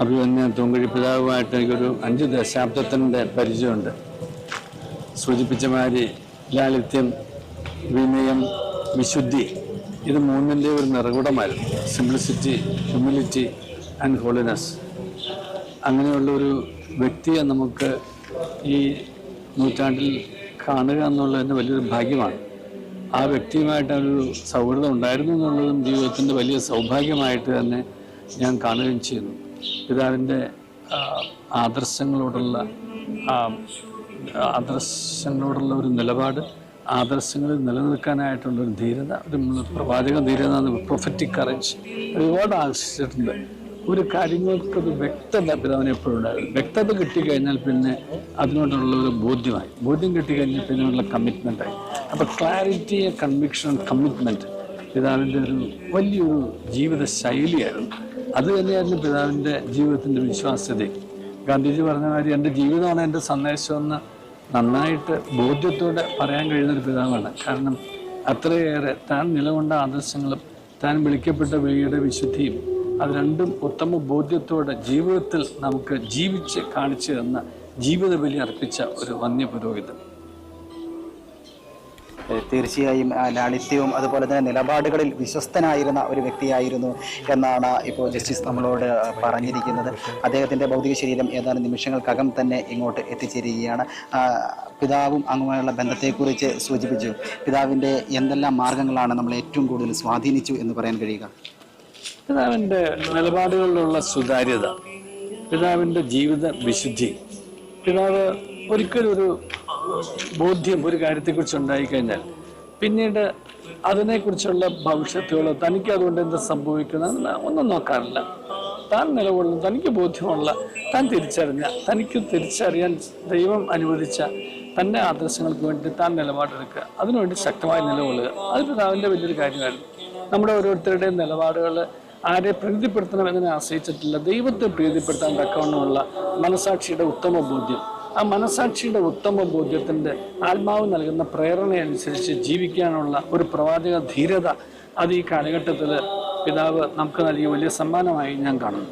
അഭിമന്യ തൂങ്കുഴി പിതാവുമായിട്ട് എനിക്കൊരു അഞ്ച് ദശാബ്ദത്തിന്റെ പരിചയമുണ്ട്. സൂചിപ്പിച്ച മാതിരി ലാളിത്യം വിനയം വിശുദ്ധി ഇത് മൂന്നിന്റെ ഒരു നിറകുടമായിരുന്നു. സിംപ്ലിസിറ്റി ഹ്യൂമിലിറ്റി ആൻഡ് ഹോളിനെസ് അങ്ങനെയുള്ള ഒരു വ്യക്തിയെ നമുക്ക് ഈ നൂറ്റാണ്ടിൽ കാണുക എന്നുള്ളതിന് വലിയൊരു ഭാഗ്യമാണ്. ആ വ്യക്തിയുമായിട്ട് ഒരു സൗഹൃദം ഉണ്ടായിരുന്നു എന്നുള്ളതും ജീവിതത്തിന്റെ വലിയ സൗഭാഗ്യമായിട്ട് തന്നെ ഞാൻ കാണുകയും ചെയ്യുന്നു. പിതാവിന്റെ ആദർശങ്ങളോടുള്ള ആദർശങ്ങളോടുള്ള ഒരു നിലപാട് ആദർശങ്ങളിൽ നിലനിൽക്കാനായിട്ടുള്ള ഒരു ധീരത ഒരു പ്രവാചക ധീരത പ്രൊഫറ്റിക് കറേജ് ഒരുപാട് ആകർഷിച്ചിട്ടുണ്ട് ഒരു കാര്യങ്ങൾക്കൊരു വ്യക്തത പിതാവിനെ എപ്പോഴും ഉണ്ടായിരുന്നു. വ്യക്തത കിട്ടിക്കഴിഞ്ഞാൽ പിന്നെ അതിനോടുള്ള ഒരു ബോധ്യമായി. ബോധ്യം കിട്ടിക്കഴിഞ്ഞാൽ പിന്നെ ഉള്ള കമ്മിറ്റ്മെന്റായി അപ്പോൾ ക്ലാരിറ്റി കൺവിക്ഷൻ കമ്മിറ്റ്മെന്റ് പിതാവിന്റെ ഒരു വലിയൊരു ജീവിത ശൈലിയായിരുന്നു അത് തന്നെയായിരുന്നു പിതാവിന്റെ ജീവിതത്തിന്റെ വിശ്വാസ്യത. ഗാന്ധിജി പറഞ്ഞ കാര്യം എന്റെ ജീവിതമാണ് എന്റെ സന്ദേശമെന്ന് നന്നായിട്ട് ബോധ്യത്തോടെ പറയാൻ കഴിയുന്ന ഒരു പിതാവാണ്. കാരണം അത്രയേറെ താൻ നിലകൊണ്ട ആദർശങ്ങളും താൻ വിളിക്കപ്പെട്ട വിളിയുടെ വിശുദ്ധിയും അത് രണ്ടും ഉത്തമ ബോധ്യത്തോടെ ജീവിതത്തിൽ നമുക്ക് ജീവിച്ച് കാണിച്ചു തന്ന ജീവിത ബലി അർപ്പിച്ച ഒരു വന്യ പുരോഹിതൻ ഏഹ് തീർച്ചയായും ലാളിത്യവും അതുപോലെ തന്നെ നിലപാടുകളിൽ വിശ്വസ്തനായിരുന്ന ഒരു വ്യക്തിയായിരുന്നു എന്നാണ് ഇപ്പോൾ ജസ്റ്റിസ് നമ്മളോട് പറഞ്ഞിരിക്കുന്നത്. അദ്ദേഹത്തിന്റെ ഭൗതിക ശരീരം ഏതാനും നിമിഷങ്ങൾക്കകം തന്നെ ഇങ്ങോട്ട് എത്തിച്ചേരുകയാണ്. പിതാവും അങ്ങുമായുള്ള ബന്ധത്തെക്കുറിച്ച് സൂചിപ്പിച്ചു. പിതാവിന്റെ എന്തെല്ലാം മാർഗങ്ങളാണ് നമ്മൾ ഏറ്റവും കൂടുതൽ സ്വാധീനിച്ചു എന്ന് പറയാൻ കഴിയുക? പിതാവിന്റെ നിലപാടുകളിലുള്ള സുതാര്യത പിതാവിന്റെ ജീവിത വിശുദ്ധി പിതാവ് ഒരിക്കലും ഒരു ബോധ്യം ഒരു കാര്യത്തെക്കുറിച്ച് ഉണ്ടായിക്കഴിഞ്ഞാൽ പിന്നീട് അതിനെക്കുറിച്ചുള്ള ഭവിഷ്യത്തുകളോ തനിക്ക് അതുകൊണ്ട് എന്ത് സംഭവിക്കുന്ന ഒന്നും നോക്കാറില്ല. താൻ നിലകൊള്ളുന്ന തനിക്ക് ബോധ്യമുള്ള താൻ തിരിച്ചറിഞ്ഞ തനിക്ക് തിരിച്ചറിയാൻ ദൈവം അനുവദിച്ച തന്റെ ആദർശങ്ങൾക്ക് വേണ്ടി താൻ നിലപാടെടുക്കുക. അതിനുവേണ്ടി ശക്തമായി നിലകൊള്ളുക. അത് പിതാവിന്റെ വലിയൊരു കാര്യമായിരുന്നു. നമ്മുടെ ഓരോരുത്തരുടെയും നിലപാടുകൾ ആരെ പ്രീതിപ്പെടുത്തണം എന്നതിനെ ആശ്രയിച്ചിട്ടില്ല. ദൈവത്തെ പ്രീതിപ്പെടുത്താൻ തക്കവണ്ണമുള്ള മനസാക്ഷിയുടെ ഉത്തമ ബോധ്യം. ആ മനസാക്ഷിയുടെ ഉത്തമ ബോധ്യത്തിന്റെ ആത്മാവ് നൽകുന്ന പ്രേരണയനുസരിച്ച് ജീവിക്കാനുള്ള ഒരു പ്രവാചക ധീരത അത് ഈ കാലഘട്ടത്തിൽ പിതാവ് നമുക്ക് നൽകിയ വലിയ സമ്മാനമായി ഞാൻ കാണുന്നു.